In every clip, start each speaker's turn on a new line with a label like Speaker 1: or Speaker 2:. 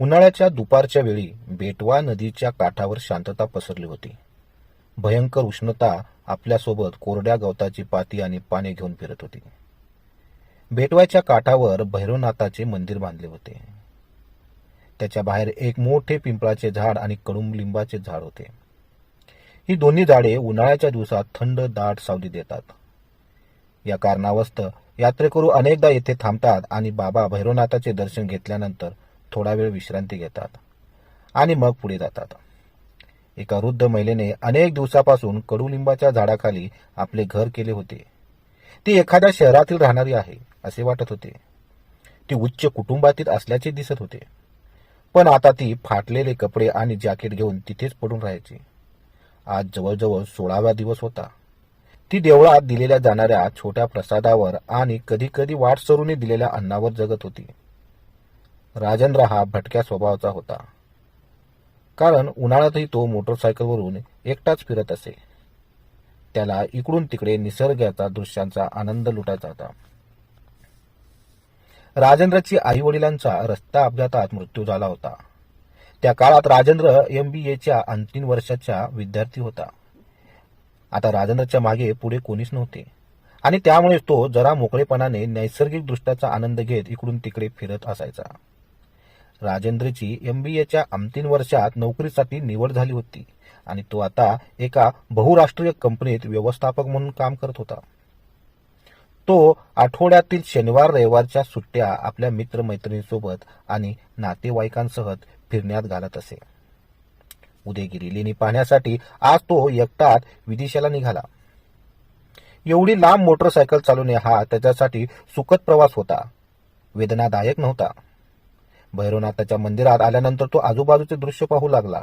Speaker 1: उन्हाळ्याच्या दुपारच्या वेळी बेटवा नदीच्या काठावर शांतता पसरली होती. भयंकर उष्णता आपल्यासोबत कोरड्या गवताची पाती आणि पाने घेऊन फिरत होती. बेटवाच्या काठावर भैरवनाथाचे मंदिर बांधले होते. त्याच्या बाहेर एक मोठे पिंपळाचे झाड आणि कडुलिंबाचे झाड होते. ही दोन्ही झाडे उन्हाळ्याच्या दिवसात थंड दाट सावली देतात. या कारणावस्त यात्रेकरू अनेकदा येथे थांबतात आणि बाबा भैरवनाथाचे दर्शन घेतल्यानंतर थोडा वेळ विश्रांती घेतात आणि मग पुढे जातात. एका वृद्ध महिलेने अनेक दिवसापासून कडुलिंबाच्या झाडाखाली आपले घर केले होते. ती एखाद्या शहरातील राहणारी आहे असे वाटत होते. ती उच्च कुटुंबातील असल्याचे दिसत होते. पण आता ती फाटलेले कपडे आणि जॅकेट घेऊन तिथेच पडून राहायची. आज जवळजवळ सोळावा दिवस होता. ती देवळात दिलेल्या जाणाऱ्या छोट्या प्रसादावर आणि कधी कधी वाट सरूने दिलेल्या अन्नावर जगत होती. राजेंद्र हा भटक्या स्वभावाचा होता. कारण उन्हाळ्यातही तो मोटरसायकलवरून एकटाच फिरत असे. त्याला इकडून तिकडे निसर्गाचा दृश्यांचा आनंद लुटायचा होता. राजेंद्रची आई वडिलांचा रस्ता अपघातात मृत्यू झाला होता. त्या काळात राजेंद्र एम बी एच्या अंतिम वर्षाचा विद्यार्थी होता. आता राजेंद्रच्या मागे पुढे कोणीच नव्हते. आणि त्यामुळे तो जरा मोकळेपणाने नैसर्गिक दृष्ट्याचा आनंद घेत इकडून तिकडे फिरत असायचा. राजेंद्रची एम बी एच्या अंतिम वर्षात नोकरीसाठी निवड झाली होती आणि तो आता एका बहुराष्ट्रीय कंपनीत व्यवस्थापक म्हणून काम करत होता. तो आठवड्यातील शनिवार रविवारच्या सुट्ट्या आपल्या मित्रमैत्रिणींसोबत आणि नातेवाईकांसह फिरण्यात घालत असे. उदयगिरी लेणी पाहण्यासाठी आज तो एकटाच विदिशाला निघाला. एवढी लांब मोटरसायकल चालवणे हा त्याच्यासाठी सुखद प्रवास होता. वेदनादायक नव्हता. भैरवनाथाच्या मंदिरात आल्यानंतर तो आजूबाजूचे दृश्य पाहू लागला.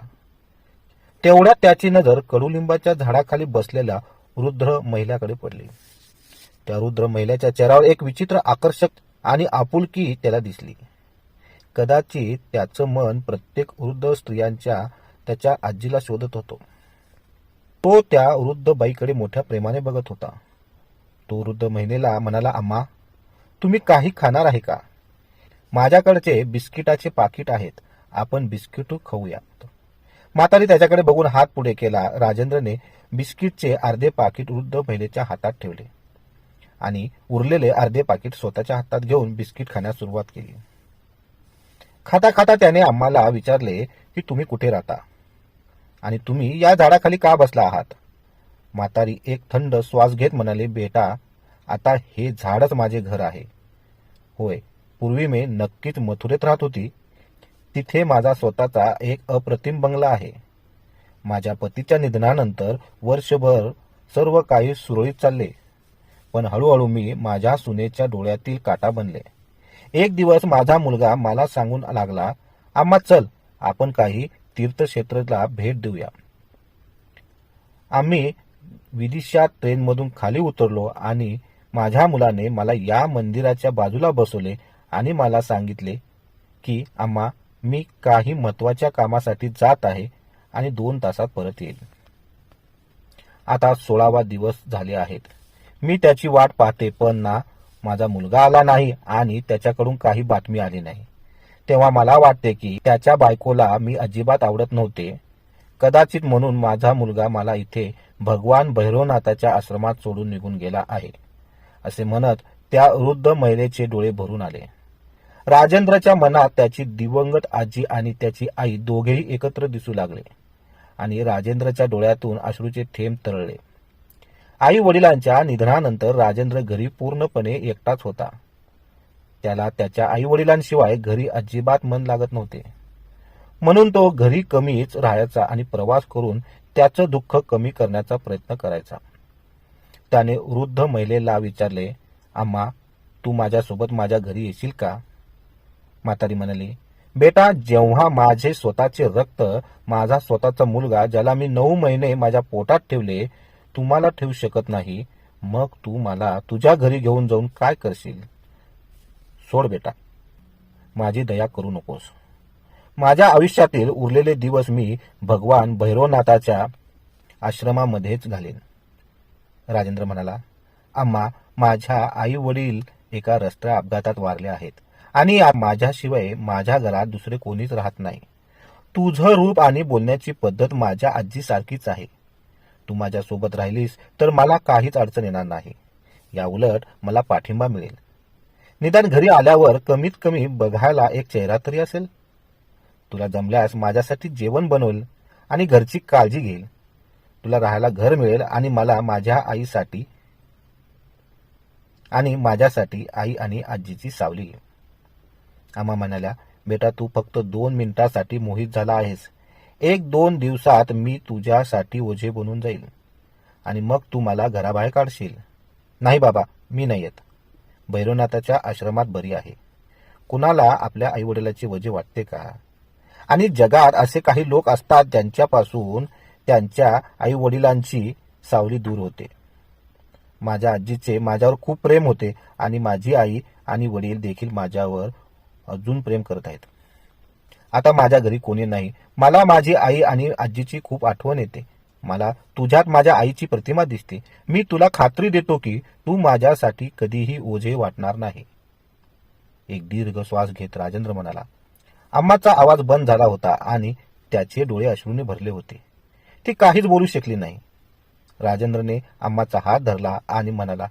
Speaker 1: तेवढ्यात त्याची नजर कडुलिंबाच्या झाडाखाली बसलेल्या रुद्र महिलाकडे पडली. त्या रुद्र महिलेच्या चेहऱ्यावर एक विचित्र आकर्षक आणि आपुलकी त्याला दिसली. कदाचित त्याचं मन प्रत्येक वृद्ध स्त्रियांच्या त्याच्या आजीला शोधत होतो. तो त्या वृद्ध बाईकडे मोठ्या प्रेमाने बघत होता. तो वृद्ध महिलेला म्हणाला आम्हा तुम्ही काही खाणार आहे का? माझ्याकडचे बिस्किटाचे पाकिट आहेत. आपण बिस्किट खाऊया. म्हातारी त्याच्याकडे बघून हात पुढे केला. राजेंद्रने बिस्किटचे अर्धे पाकिट वृद्ध महिलेच्या हातात ठेवले. आणि उरलेले अर्धे पाकिट स्वतःच्या हातात घेऊन बिस्किट खाण्यास सुरुवात केली. खाता खाता त्याने आम्हाला विचारले की तुम्ही कुठे राहता? आणि तुम्ही या झाडाखाली का बसला आहात? म्हातारी एक थंड श्वास घेत म्हणाले बेटा आता हे झाडच माझे घर आहे. होय पूर्वी मी नक्कीच मथुरेत राहत होती. तिथे माझा स्वतःचा एक अप्रतिम बंगला आहे. माझ्या पतीच्या निधनानंतर वर्षभर सर्व काही सुरळीत चालले. पण हळूहळू मी माझ्या सुनेच्या डोळ्यातील काटा बनले. एक दिवस माझा मुलगा मला सांगून लागला आम्हा चल आपण काही तीर्थक्षेत्राला भेट देऊया. आम्ही विदिशा ट्रेनमधून खाली उतरलो आणि माझ्या मुलाने मला या मंदिराच्या बाजूला बसवले आणि मला सांगितले की आम्हा मी काही महत्त्वाच्या कामासाठी जात आहे आणि दोन तासात परत येईल आता सोळावा दिवस झाले आहेत. मी त्याची वाट पाहते पण ना माझा मुलगा आला नाही आणि त्याच्याकडून काही बातमी आली नाही. तेव्हा मला वाटते की त्याच्या बायकोला मी अजिबात आवडत नव्हते. कदाचित म्हणून माझा मुलगा मला इथे भगवान भैरवनाथाच्या आश्रमात सोडून निघून गेला आहे. असे म्हणत त्या वृद्ध महिलेचे डोळे भरून आले. राजेंद्रच्या मनात त्याची दिवंगत आजी आणि त्याची आई दोघेही एकत्र दिसू लागले. आणि राजेंद्रच्या डोळ्यातून अश्रूचे थेंब तरळले. आई वडिलांच्या निधनानंतर राजेंद्र घरी पूर्णपणे एकटाच होता. त्याला त्याच्या आई वडिलांशिवाय घरी अजिबात मन लागत नव्हते. म्हणून तो घरी कमीच राहायचा आणि प्रवास करून त्याचं दुःख कमी करण्याचा प्रयत्न करायचा. त्याने वृद्ध महिलेला विचारले आम्हा तू माझ्यासोबत माझ्या घरी येशील का? म्हातारी म्हणाली बेटा जेव्हा माझे स्वतःचे रक्त माझा स्वतःचा मुलगा ज्याला मी नऊ महिने माझ्या पोटात ठेवले तुम्हाला ठेवू शकत नाही मग तू मला तुझ्या घरी घेऊन जाऊन काय करशील? सोड बेटा. माझी दया करू नकोस. माझ्या आयुष्यातील उरलेले दिवस मी भगवान भैरवनाथाच्या आश्रमामध्येच घालेन. राजेंद्र म्हणाला आम्हा माझ्या आई वडील एका रस्त्या अपघातात वारले आहेत. आणि माझ्याशिवाय माझ्या घरात दुसरे कोणीच राहत नाही. तुझं रूप आणि बोलण्याची पद्धत माझ्या आजीसारखीच आहे. तू माझ्या सोबत राहिलीस तर मला काहीच अडचण येणार नाही. या उलट मला पाठिंबा मिळेल. निदान घरी आल्यावर कमीत कमी बघायला एक चेहरा तरी असेल. तुला जमल्यास माझ्यासाठी जेवण बनवेल आणि घरची काळजी घेईल. तुला राहायला घर मिळेल आणि मला माझ्या आईसाठी आणि माझ्यासाठी आई आणि आजीची सावली. आम्हा म्हणाल्या बेटा तू फक्त दोन मिनिटासाठी मोहित झाला आहेस. एक दोन दिवसात मी तुझ्यासाठी ओझे बनून जाईल. आणि मग तू मला घराबाहेर काढशील. नाही बाबा मी नाही येत. भैरवनाथाच्या आश्रमात बरी आहे. कुणाला आपल्या आईवडिलाची वजे वाटते का? आणि जगात असे काही लोक असतात ज्यांच्यापासून त्यांच्या आई वडिलांची सावली दूर होते. माझ्या आजीचे माझ्यावर खूप प्रेम होते आणि माझी आई आणि वडील देखील माझ्यावर अजून प्रेम करत आहेत. आता माझ्या घरी कोणी नाही. मला माझी आई आणि आजीची खूप आठवण येते. मला तुझ्यात माझ्या आईची प्रतिमा दिसते. मी तुला खात्री देतो की तू माझ्यासाठी कधीही ओझे वाटणार नाही. एक दीर्घ श्वास घेत राजेंद्र म्हणाला अम्माचा आवाज बंद झाला होता आणि त्याचे डोळे अश्रूने भरले होते. ती काहीच बोलू शकली नाही. राजेंद्रने अम्माचा हात धरला आणि म्हणाला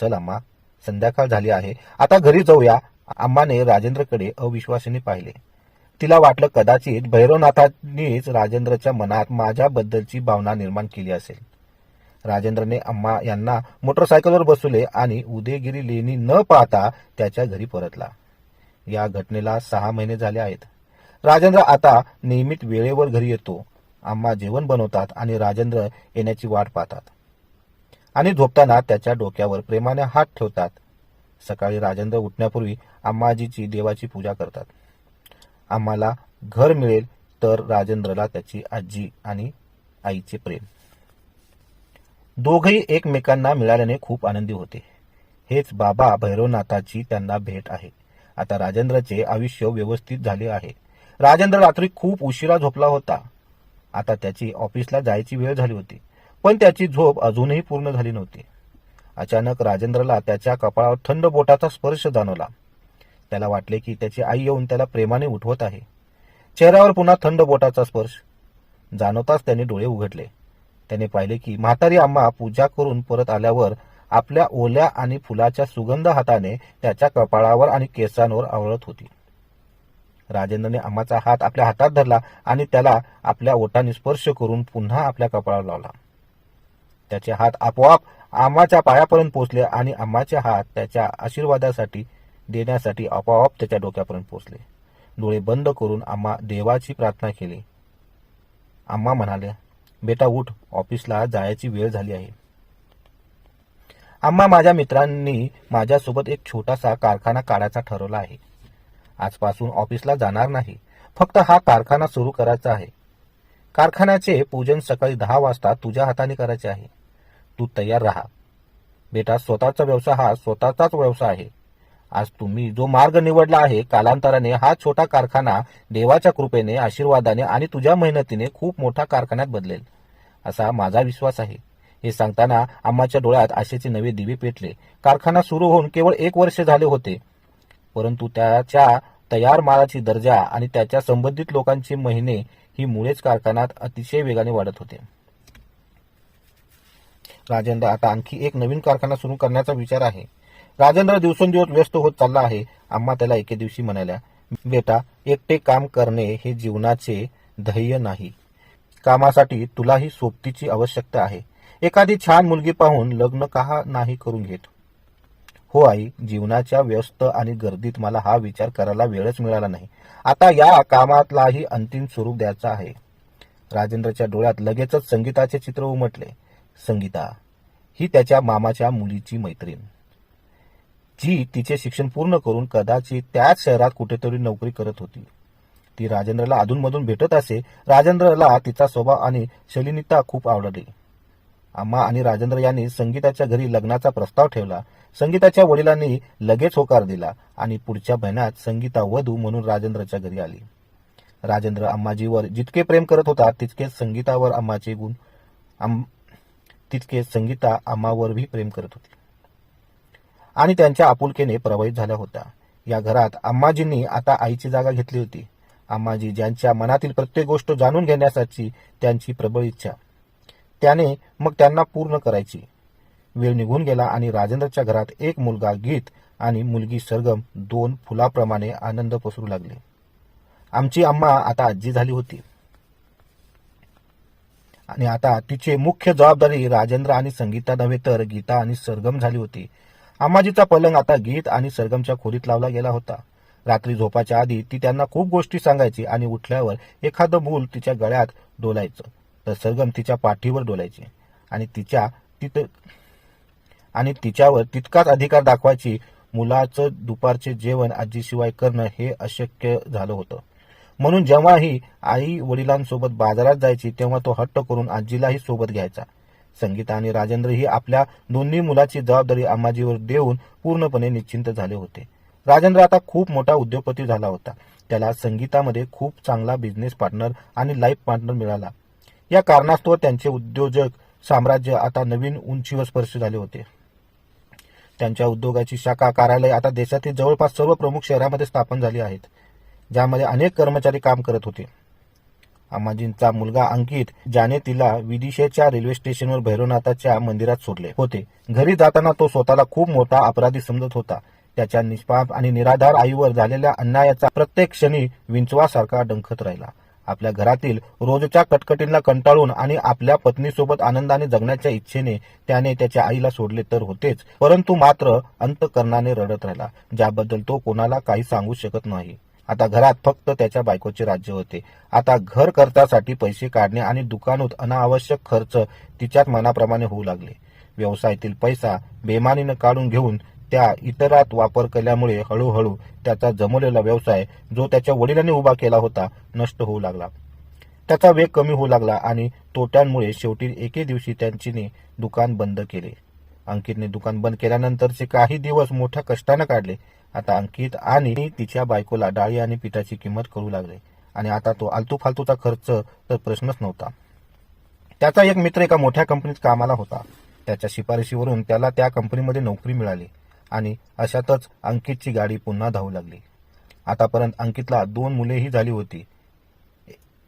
Speaker 1: चल अम्मा संध्याकाळ झाली आहे. आता घरी जाऊया. अम्माने राजेंद्रकडे अविश्वासाने पाहिले. तिला वाटलं कदाचित भैरवनाथांनीच राजेंद्रच्या मनात माझ्याबद्दलची भावना निर्माण केली असेल. राजेंद्रने अम्मा यांना मोटरसायकलवर बसवले आणि उदयगिरी लेणी न पाहता त्याच्या घरी परतला. या घटनेला सहा महिने झाले आहेत. राजेंद्र आता नियमित वेळेवर घरी येतो. अम्मा जेवण बनवतात आणि राजेंद्र येण्याची वाट पाहतात. आणि झोपताना त्याच्या डोक्यावर प्रेमाने हात ठेवतात. सकाळी राजेंद्र उठण्यापूर्वी अम्माजीची देवाची पूजा करतात. आम्हाला घर मिळेल तर राजेंद्रला त्याची आजी आणि आईचे प्रेम. दोघही एकमेकांना मिळाल्याने खूप आनंदी होते. हेच बाबा भैरवनाथाची त्यांना भेट आहे. आता राजेंद्रचे आयुष्य व्यवस्थित झाले आहे. राजेंद्र रात्री खूप उशिरा झोपला होता. आता त्याची ऑफिसला जायची वेळ झाली होती. पण त्याची झोप अजूनही पूर्ण झाली नव्हती. अचानक राजेंद्रला त्याच्या कपाळावर थंड बोटाचा स्पर्श जाणवला. त्याला वाटले की त्याची आई येऊन त्याला प्रेमाने उठवत आहे. चेहऱ्यावर पुन्हा थंड बोटाचा स्पर्श. जाणवताच त्याने डोळे उघडले. त्याने पाहिले की म्हातारी आम्हा पूजा करून परत आल्यावर आपल्या ओल्या आणि फुलाच्या सुगंध हाताने त्याच्या कपाळावर आणि केसांवर आवळत होती. राजेंद्रने अम्माचा हात आपल्या हातात धरला आणि त्याला आपल्या ओठाने स्पर्श करून पुन्हा आपल्या कपाळावर लावला. त्याचे हात आपोआप आम्हाच्या पायापर्यंत पोहोचले आणि आम्हाचे हात त्याच्या आशीर्वादासाठी देण्यासाठी आपोआप त्याच्या डोक्यापर्यंत पोहोचले. डोळे बंद करून आम्हा देवाची प्रार्थना केली. आम्हा म्हणाले बेटा उठ. ऑफिसला जायची वेळ झाली आहे. आम्हा माझ्या मित्रांनी माझ्यासोबत एक छोटासा कारखाना काढायचा ठरवला आहे. आजपासून ऑफिसला जाणार नाही. फक्त हा कारखाना सुरू करायचा आहे. कारखान्याचे पूजन सकाळी दहा वाजता तुझ्या हाताने करायचे आहे. तू तयार राहा. बेटा स्वतःचा व्यवसाय हा स्वतःचाच व्यवसाय आहे. आज तुम्ही जो मार्ग निवडला आहे कालांतराने हा छोटा कारखाना देवाच्या कृपेने आशीर्वादाने आणि तुझ्या मेहनतीने खूप मोठा कारखान्यात बदलेल असा माझा विश्वास आहे. हे सांगताना आम्हाच्या डोळ्यात आशेचे नवे दिवे पेटले. कारखाना सुरू होऊन केवळ एक वर्ष झाले होते. परंतु त्याच्या तयार मालाची दर्जा आणि त्याच्या संबंधित लोकांचे महिने ही मुळेच कारखान्यात अतिशय वेगाने वाढत होते. राजेंद्र आता आणखी एक नवीन कारखाना सुरू करण्याचा विचार आहे. राजेंद्र दिवसेंदिवस व्यस्त होत चालला आहे. आम्हा त्याला एके दिवशी म्हणाल्या बेटा एकटे काम करणे हे जीवनाचे ध्येय नाही. कामासाठी तुलाही सोबतीची आवश्यकता आहे. एखादी छान मुलगी पाहून लग्न का नाही करून घेत? हो आई जीवनाच्या व्यस्त आणि गर्दीत मला हा विचार करायला वेळच मिळाला नाही. आता या कामातलाही अंतिम स्वरूप द्यायचं आहे. राजेंद्रच्या डोळ्यात लगेचच संगीताचे चित्र उमटले. संगीता ही त्याच्या मामाच्या मुलीची मैत्रीण. जी तिचे शिक्षण पूर्ण करून कदाचित त्याच शहरात कुठेतरी नोकरी करत होती. ती राजेंद्रला अधूनमधून भेटत असे राजेंद्रला तिचा स्वभाव आणि शलिनीता खूप आवडली. आम्हा आणि राजेंद्र यांनी संगीताच्या घरी लग्नाचा प्रस्ताव ठेवला. संगीताच्या वडिलांनी लगेच होकार दिला आणि पुढच्या महिन्यात संगीता वधू म्हणून राजेंद्रच्या घरी आली. राजेंद्र अम्माजीवर जितके प्रेम करत होता तितकेच संगीतावर अम्माचे गुण तितके संगीता अम्मावरही प्रेम करत होती. आणि त्यांच्या आपुलकेने प्रभावित झाल्या होत्या. या घरात अम्माजींनी आता आईची जागा घेतली होती. अम्माजी ज्यांच्या मनातील प्रत्येक गोष्ट जाणून घेण्यासाठी त्यांची प्रबळ इच्छा. त्याने मग त्यांना पूर्ण करायची. वेळ निघून गेला आणि राजेंद्रच्या घरात एक मुलगा गीत आणि मुलगी सरगम दोन फुलाप्रमाणे आनंद पसरू लागले. आमची अम्मा आता आजी झाली होती. आणि आता तिचे मुख्य जबाबदारी राजेंद्र आणि संगीता नव्हे तर गीता आणि सरगम झाली होती. अम्माजीचा पलंग आता गीत आणि सरगमच्या खोलीत लावला गेला होता. रात्री झोपाच्या आधी ती त्यांना खूप गोष्टी सांगायची आणि उठल्यावर एखादं मूल तिच्या गळ्यात डोलायचं. तर सरगम तिच्या पाठीवर डोलायची. आणि तिच्या तिथं आणि तिच्यावर तितकाच अधिकार दाखवायची मुलाचं दुपारचे जेवण आजीशिवाय करणं हे अशक्य झालं होतं. म्हणून जेव्हाही आई वडिलांसोबत बाजारात जायची तेव्हा तो हट्ट करून आजीलाही सोबत घ्यायचा. संगीता आणि राजेंद्र ही आपल्या दोन्ही मुलाची जबाबदारी अम्माजीवर देऊन पूर्णपणे निश्चिंत झाले होते. राजेंद्र आता खूप मोठा उद्योगपती झाला होता. त्याला संगीतामध्ये खूप चांगला बिझनेस पार्टनर आणि लाईफ पार्टनर मिळाला. या कारणास्तव त्यांचे उद्योजक साम्राज्य आता नवीन उंचीवर स्पर्श झाले होते. त्यांच्या उद्योगाची शाखा कार्यालय आता देशातील जवळपास सर्व प्रमुख शहरामध्ये स्थापन झाली आहेत. ज्यामध्ये अनेक कर्मचारी काम करत होते. अम्माजींचा मुलगा अंकित ज्याने तिला विदिशेच्या रेल्वे स्टेशनवर भैरवनाथाच्या मंदिरात सोडले होते. घरी जाताना तो स्वतःला खूप मोठा अपराधी समजत होता. त्याच्या निष्पाप आणि निराधार आईवर झालेल्या अन्यायाचा प्रत्येक क्षणी विंचवासारखा डंखत राहिला. आपल्या घरातील रोजच्या कटकटींना कंटाळून आणि आपल्या पत्नीसोबत आनंदाने जगण्याच्या इच्छेने त्याने त्याच्या आईला सोडले तर होतेच परंतु मात्र अंतकरणाने रडत राहिला ज्याबद्दल तो कोणाला काही सांगू शकत नाही. आता घरात फक्त त्याच्या बायकोचे राज्य होते. आता घर खर्चासाठी पैसे काढणे आणि दुकानात अनावश्यक खर्च तिच्यात मनाप्रमाणे होऊ लागले. व्यवसायातील पैसा बेमानीनं काढून घेऊन त्या इतरात वापर केल्यामुळे हळूहळू त्याचा जमवलेला व्यवसाय जो त्याच्या वडिलांनी उभा केला होता नष्ट होऊ लागला. त्याचा वेग कमी होऊ लागला आणि तोट्यांमुळे शेवटी एके दिवशी त्यांचीने दुकान बंद केले. अंकितने दुकान बंद केल्यानंतरचे काही दिवस मोठ्या कष्टानं काढले. आता अंकित आणि तिच्या बायकोला डाळी आणि पिठाची किंमत करू लागले. आणि आता तो आलतू फालतूचा खर्च तर प्रश्नच नव्हता. त्याचा एक मित्र एका मोठ्या कंपनीत कामाला होता. त्याच्या शिफारशीवरून त्याला त्या कंपनीमध्ये नोकरी मिळाली. आणि अशातच अंकितची गाडी पुन्हा धावू लागली. आतापर्यंत अंकितला दोन मुलेही झाली होती.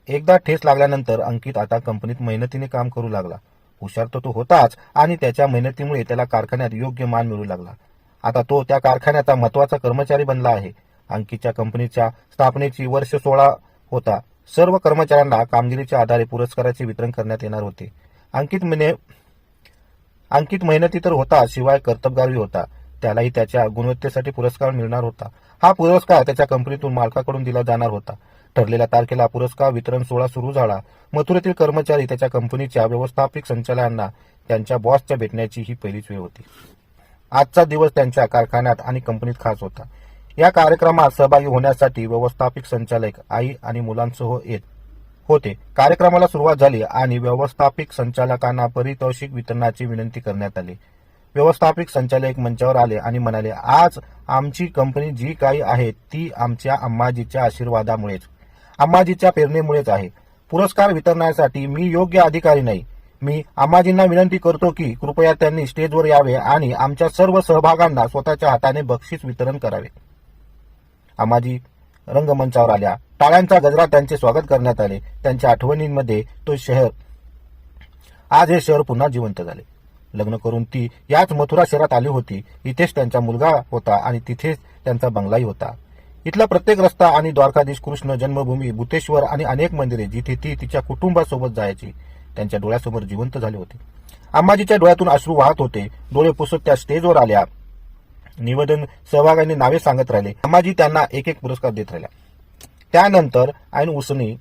Speaker 1: एकदा ठेस लागल्यानंतर अंकित आता कंपनीत मेहनतीने काम करू लागला. हुशार तर तो होताच आणि त्याच्या मेहनतीमुळे त्याला कारखान्यात योग्य मान मिळू लागला. आता तो त्या कारखान्याचा महत्त्वाचा कर्मचारी बनला आहे. अंकितच्या कंपनीच्या स्थापनेची वर्ष सोळा होता. सर्व कर्मचाऱ्यांना कामगिरीच्या आधारे पुरस्काराचे वितरण करण्यात येणार होते. अंकित म्हणे अंकित मेहनती तर होता शिवाय कर्तबगारही होता. त्यालाही त्याच्या गुणवत्तेसाठी पुरस्कार मिळणार होता. हा पुरस्कार त्याच्या कंपनीतून मालकाकडून दिला जाणार होता. ठरलेल्या तारखेला पुरस्कार वितरण सोहळा सुरू झाला. मथुरेतील कर्मचारी त्याच्या कंपनीच्या व्यवस्थापिक संचालकांना त्यांच्या बॉसच्या भेटण्याची ही पहिलीच वेळ होती. आजचा दिवस त्यांच्या कारखान्यात आणि कंपनीत खास होता. या कार्यक्रमात सहभागी होण्यासाठी व्यवस्थापिक संचालक आई आणि मुलांसह येत होते. कार्यक्रमाला सुरुवात झाली आणि व्यवस्थापिक संचालकांना पारितोषिक वितरणाची विनंती करण्यात आली. व्यवस्थापिक संचालक मंचावर आले आणि म्हणाले आज आमची कंपनी जी काही आहे ती आमच्या अम्माजीच्या आशीर्वादामुळेच अम्माजीच्या प्रेरणेमुळेच आहे. पुरस्कार वितरणासाठी मी योग्य अधिकारी नाही. मी अम्माजींना विनंती करतो की कृपया त्यांनी स्टेजवर यावे आणि आमच्या सर्व सहभागांना स्वतःच्या हाताने बक्षीस वितरण करावे. अम्माजी रंगमंचावर आल्या. टाळ्यांचा गजरा त्यांचे स्वागत करण्यात आले. त्यांच्या आठवणींमध्ये तो शहर आज हे शहर पुन्हा जिवंत झाले. लग्न करून ती याच मथुरा शहरात आली होती. इथेच त्यांचा मुलगा होता आणि तिथेच त्यांचा बंगलाही होता. इथला प्रत्येक रस्ता आणि द्वारकाधीश कृष्ण जन्मभूमी भूतेश्वर आणि अनेक मंदिरे जिथे ती तिच्या कुटुंबासोबत जायची. त्यांच्या डोळ्यासमोर जिवंत झाले होते. अंबाजीच्या डोळ्यातून अश्रू वाहत होते. डोळे पुसत त्या स्टेजवर आल्या. निवेदन सहभागांनी नावे सांगत राहिले. अंबाजी त्यांना एक एक पुरस्कार देत राहिल्या. त्यानंतर ऐन उसने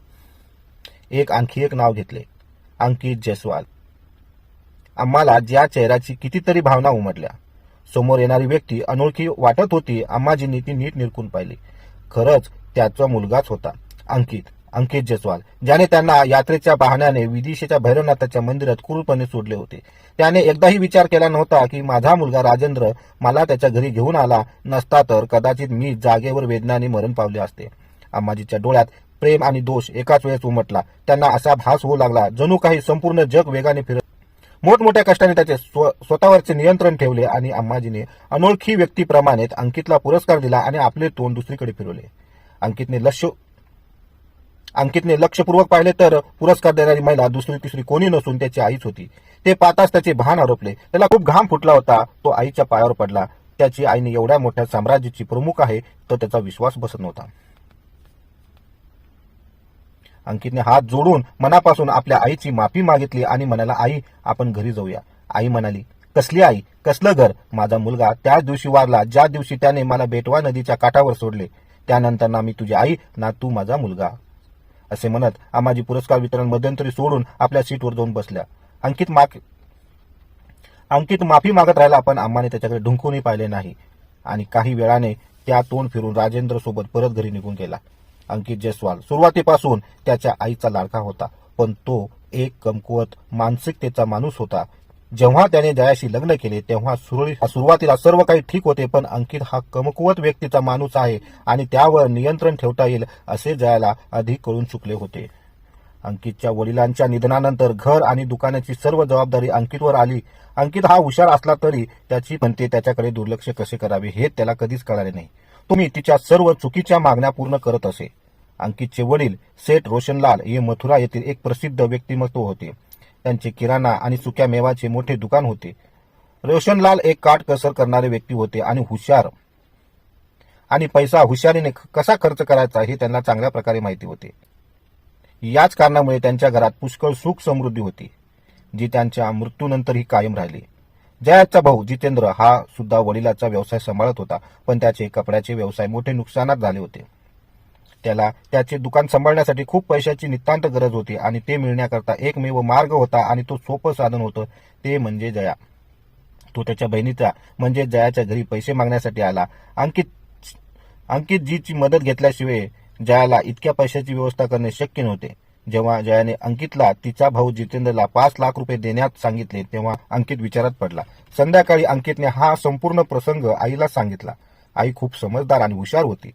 Speaker 1: एक आणखी एक नाव घेतले. अंकित जयस्वाल. आम्हाला ज्या चेहऱ्याची कितीतरी भावना उमटल्या. समोर येणारी व्यक्ती अनोळखी वाटत होती. अम्माजींनी ती नीट निरकून पाहिली. खरंच त्याचा मुलगाच होता. अंकित. अंकित जयस्वाल ज्याने त्यांना यात्रेच्या बहाण्याने विदिशेच्या भैरवनाथाच्या मंदिरात क्रूरपणे सोडले होते. त्याने एकदाही विचार केला नव्हता की माझा मुलगा राजेंद्र मला त्याच्या घरी घेऊन आला नसता तर कदाचित मी जागेवर वेदनाने मरण पावले असते. अम्माजीच्या डोळ्यात प्रेम आणि दोष एकाच वेळेस उमटला. त्यांना असा भास होऊ लागला जणू काही संपूर्ण जग वेगाने फिरत मोठमोठ्या कष्टाने त्याचे स्व- स्वतःवरचे नियंत्रण ठेवले आणि अम्माजीने अनोळखी व्यक्तीप्रमाणे अंकितला पुरस्कार दिला आणि आपले तोंड दुसरीकडे फिरवले. अंकितने लक्ष अंकितने लक्षपूर्वक पाहिले तर पुरस्कार देणारी महिला दुसरी तिसरी कोणी नसून त्याची आईच होती. ते पाहताच त्याचे भान आरोपले. त्याला खूप घाम फुटला होता. तो आईच्या पायावर पडला. त्याची आईने एवढ्या मोठ्या साम्राज्याची प्रमुख आहे तर त्याचा विश्वास बसत नव्हता. अंकितने हात जोडून मनापासून आपल्या आईची माफी मागितली आणि म्हणाला आई आपण घरी जाऊया. आई म्हणाली कसली आई? कसलं घर? माझा मुलगा त्याच दिवशी वारला ज्या दिवशी त्याने मला बेटवा नदीच्या काठावर सोडले. त्यानंतर ना मी तुझी आई ना तू माझा मुलगा. असे म्हणत आमाजी पुरस्कार वितरण मध्यंतरी सोडून आपल्या सीटवर जाऊन बसल्या. अंकित माग अंकित माफी मागत राहिला पण आम्हाने त्याच्याकडे ढुंकूनही पाहिले नाही. आणि काही वेळाने त्या तोंड फिरून राजेंद्र सोबत परत घरी निघून गेला. अंकित जयस्वाल सुरुवातीपासून त्याच्या आईचा लाडका होता पण तो एक कमकुवत मानसिकतेचा माणूस होता. जेव्हा त्याने जयाशी लग्न केले तेव्हा सुरळीत सुरुवातीला सर्व काही ठीक होते पण अंकित हा कमकुवत व्यक्तीचा माणूस आहे आणि त्यावर नियंत्रण ठेवता येईल असे जयाला अधिक कळून चुकले होते. अंकितच्या वडिलांच्या निधनानंतर घर आणि दुकानाची सर्व जबाबदारी अंकितवर आली. अंकित हा हुशार असला तरी त्याची म्हणते त्याच्याकडे दुर्लक्ष कसे करावे हे त्याला कधीच कळाले नाही. तुम्ही तिच्या सर्व चुकीच्या मागण्या पूर्ण करत असे. अंकितचे वडील सेठ रोशनलाल हे मथुरा येथील एक प्रसिद्ध व्यक्तिमत्व होते. त्यांचे किराणा आणि सुक्या मेवाचे मोठे दुकान होते. रोशनलाल एक काटकसर करणारे व्यक्ती होते आणि हुशार. आणि पैसा हुशारीने कसा खर्च करायचा हे त्यांना चांगल्या प्रकारे माहिती होते. याच कारणामुळे त्यांच्या घरात पुष्कळ सुख समृद्धी होती जी त्यांच्या मृत्यूनंतरही कायम राहिली. जयाचा भाऊ जितेंद्र हा सुद्धा वडिलाचा व्यवसाय सांभाळत होता पण त्याचे कपड्याचे व्यवसाय मोठे नुकसानात झाले होते. त्याला त्याचे दुकान सांभाळण्यासाठी खूप पैशाची नितांत गरज होती आणि ते मिळण्याकरता एकमेव मार्ग होता आणि तो सोपं साधन होतं ते म्हणजे जया. तो त्याच्या बहिणीचा म्हणजे जयाच्या घरी पैसे मागण्यासाठी आला. अंकित अंकित जीची मदत घेतल्याशिवाय जयाला इतक्या पैशाची व्यवस्था करणे शक्य नव्हते. जेव्हा जयाने अंकितला तिचा भाऊ जितेंद्रला पाच लाख रुपये देण्यात सांगितले तेव्हा अंकित विचारात पडला. संध्याकाळी अंकितने हा संपूर्ण प्रसंग आईला सांगितला. आई खूप समजदार आणि हुशार होती.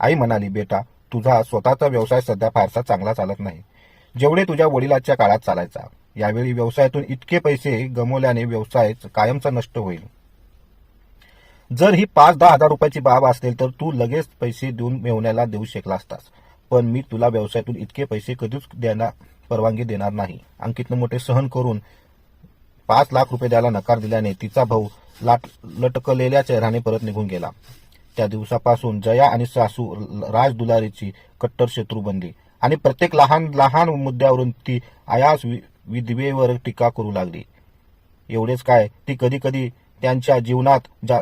Speaker 1: आई म्हणाली बेटा तुझा स्वतःचा व्यवसाय सध्या फारसा चांगला चालत नाही. जेवढे तुझ्या वडिलाच्या काळात चालायचा यावेळी व्यवसायातून इतके पैसे गमवल्याने व्यवसाय कायमचा नष्ट होईल. जर ही पाच दहा हजार रुपयाची बाब असेल तर तू लगेच पैसे देऊन मिळवण्याला देऊ शकला असतास. पण मी तुला व्यवसायातून इतके पैसे कधीच देणार परवानगी देणार नाही. अंकितनं मोठे सहन करून पाच लाख रुपये द्यायला नकार दिल्याने तिचा भाऊ लाट लटकलेल्या चेहऱ्याने परत निघून गेला. त्या दिवसापासून जया आणि सासू राज दुलारीची कट्टर शत्रू बनली. आणि प्रत्येक लहान लहान मुद्द्यावरून ती आयास वि- विधवेवर टीका करू लागली. एवढेच काय ती कधी कधी त्यांच्या जीवनात जा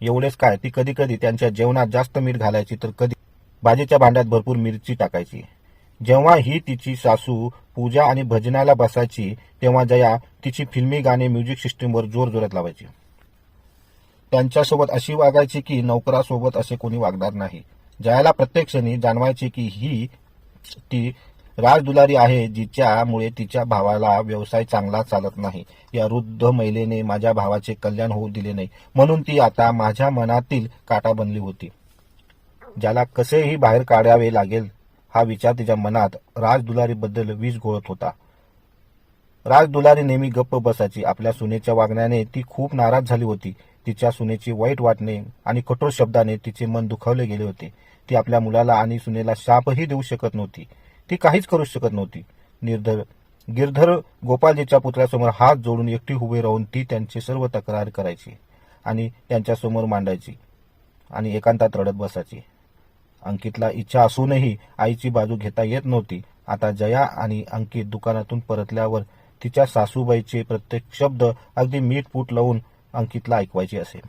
Speaker 1: एवढेच काय ती कधी कधी त्यांच्या जेवणात जास्त मीठ घालायची तर कधी भाजीच्या भांड्यात भरपूर मिरची टाकायची. जेव्हा ही तिची सासू पूजा आणि भजनाला बसायची तेव्हा जया तिची फिल्मी गाणे म्युझिक सिस्टीमवर जोर जोरात लावायची. त्यांच्यासोबत अशी वागायची की नोकरासोबत असे कोणी वागणार नाही. जयाला प्रत्येक क्षणी जाणवायचे की ही ती राजदुलारी आहे जिच्यामुळे तिच्या भावाला व्यवसाय चांगला चालत नाही. या वृद्ध महिलेने माझ्या भावाचे कल्याण होऊ दिले नाही. म्हणून ती आता माझ्या मनातील काटा बनली होती. ज्याला कसेही बाहेर काढावे लागेल हा विचार तिच्या मनात राजदुलारीबद्दल वीज घोळत होता. राजदुलारी नेहमी गप्प बसायची. आपल्या सुनेच्या वागण्याने ती खूप नाराज झाली होती. तिच्या सुनेची वाईट वाटणे आणि कठोर शब्दाने तिचे मन दुखावले गेले होते. ती आपल्या मुलाला आणि सुनेला शापही देऊ शकत नव्हती. ती काहीच करू शकत नव्हती. निर्धर गिरधर गोपालजीच्या पुतळ्यासमोर हात जोडून एकटी उभे राहून ती त्यांची सर्व तक्रार करायची आणि त्यांच्यासमोर मांडायची आणि एकांतात रडत बसायची. अंकितला इच्छा असूनही आईची बाजू घेता येत नव्हती. आता जया आणि अंकित दुकानातून परतल्यावर तिच्या सासूबाईचे प्रत्येक शब्द अगदी मीठ पूट लावून अंकितला ऐकवायची असे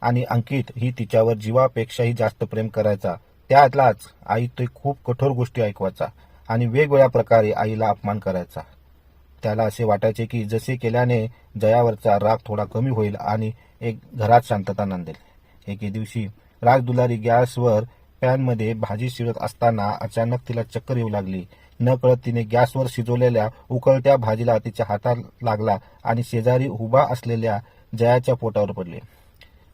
Speaker 1: आणि अंकित ही तिच्यावर जीवापेक्षाही जास्त प्रेम करायचा. त्यातलाच आई ते खूप कठोर गोष्टी ऐकवायचा आणि वेगवेगळ्या प्रकारे आईला अपमान करायचा. त्याला असे वाटायचे की जसे केल्याने जयावरचा राग थोडा कमी होईल आणि एक घरात शांतता नांदेल. एके दिवशी राग दुलारी गॅसवर पॅनमध्ये भाजी शिरत असताना अचानक तिला चक्कर येऊ लागली. न कळत तिने गॅसवर शिजवलेल्या उकळत्या भाजीला तिच्या हातात लागला आणि शेजारी उभा असलेल्या जयाच्या पोटावर पडले.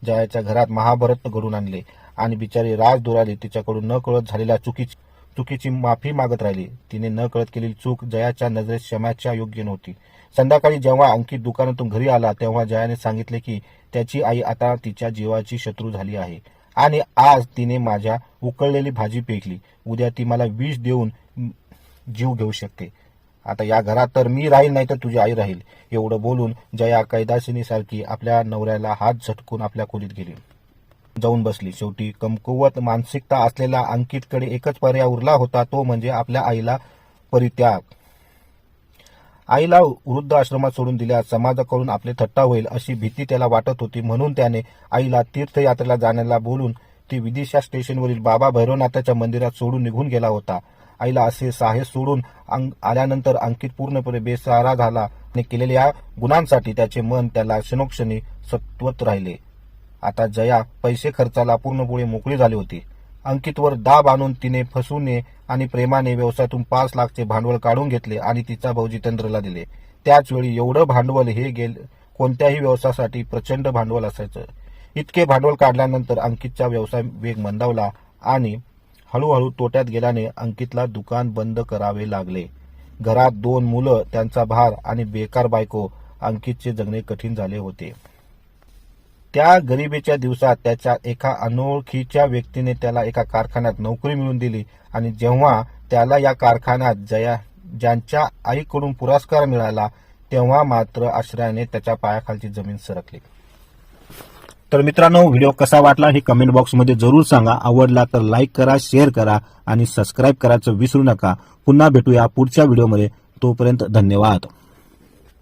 Speaker 1: जयाच्या घरात महाभारत घडून आणले आणि बिचारी राज दुराली तिच्याकडून न कळत झालेल्या चुकीची चुकीची माफी मागत राहिली. तिने न कळत केलेली चूक जयाच्या नजरेत क्षमाच्या योग्य नव्हती. संध्याकाळी जेव्हा अंकित दुकानातून घरी आला तेव्हा जयाने सांगितले की त्याची आई आता तिच्या जीवाची शत्रू झाली आहे आणि आज तिने माझ्या उकळलेली भाजी पेकली उद्या ती मला विष देऊन जीव घेऊ शकते. आता या घरात तर मी राहील नाही तर तुझी आई राहील. एवढं बोलून जया कैदासिनीसारखी आपल्या नवऱ्याला हात झटकून आपल्या खोलीत गेली. जाऊन बसली. शेवटी कमकुवत मानसिकता असलेल्या अंकितकडे एकच पर्याय उरला होता तो म्हणजे आपल्या आईला परित्याग. आईला वृद्ध आश्रमात सोडून दिल्यास समाजाकडून आपले थट्टा होईल अशी भीती त्याला वाटत होती. म्हणून त्याने आईला तीर्थयात्रेला जाण्याला बोलून ती विदिशा स्टेशनवरील बाबा भैरवनाथाच्या मंदिरात सोडून निघून गेला होता. आईला असे साहस सोडून अंग- आल्यानंतर अंकित पूर्णपणे बेसहारा झाला आणि केलेल्या गुणांसाठी त्याचे मन त्याला क्षणोक्षणी सत्वत राहिले. आता जया पैसे खर्चाला पूर्णपणे मोकळी झाली होती. अंकितवर दाब आणून तिने फसूने आणि प्रेमाने व्यवसायातून पाच लाखचे भांडवल काढून घेतले आणि तिचा भाऊ जितेंद्रला दिले. त्याचवेळी एवढं भांडवल हे गेल कोणत्याही व्यवसायासाठी प्रचंड भांडवल असायचं. इतके भांडवल काढल्यानंतर अंकितचा व्यवसाय वेग मंदावला आणि हळूहळू तोट्यात गेल्याने अंकितला दुकान बंद करावे लागले. घरात दोन मुलं त्यांचा भार आणि बेकार बायको अंकितचे जगणे कठीण झाले होते. त्या गरिबीच्या दिवसात त्याच्या एका अनोळखीच्या व्यक्तीने त्याला एका कारखान्यात नोकरी मिळवून दिली आणि जेव्हा त्याला या कारखान्यात जया ज्यांच्या आईकडून पुरस्कार मिळाला तेव्हा मात्र आश्रयाने त्याच्या पायाखालची जमीन सरकली. तर मित्रांनो व्हिडिओ कसा वाटला हे कमेंट बॉक्समध्ये जरूर सांगा. आवडला तर लाईक करा शेअर करा आणि सबस्क्राईब करायचं विसरू नका. पुन्हा भेटूया पुढच्या व्हिडिओमध्ये तोपर्यंत धन्यवाद.